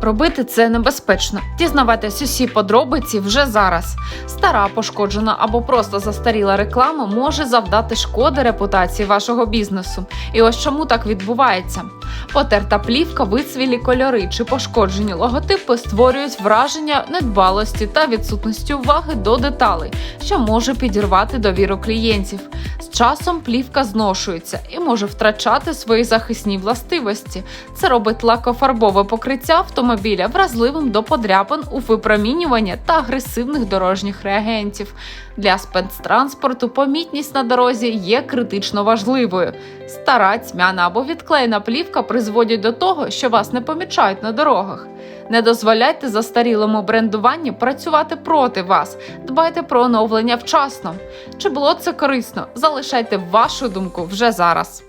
Робити це небезпечно. Дізнавайтесь усі подробиці вже зараз. Стара, пошкоджена або просто застаріла реклама може завдати шкоди репутації вашого бізнесу. І ось чому так відбувається. Потерта плівка, вицвілі кольори чи пошкоджені логотипи створюють враження недбалості та відсутності уваги до деталей, що може підірвати довіру клієнтів. З часом плівка зношується і може втрачати свої захисні властивості. Це робить лакофарбове покриття автомобіля вразливим до подряпин у випромінювання та агресивних дорожніх реагентів. Для спецтранспорту помітність на дорозі є критично важливою. Стара, тьмяна або відклеєна плівка призводять до того, що вас не помічають на дорогах. Не дозволяйте застарілому брендуванню працювати проти вас. Дбайте про оновлення вчасно. Чи було це корисно? Залишайте вашу думку вже зараз.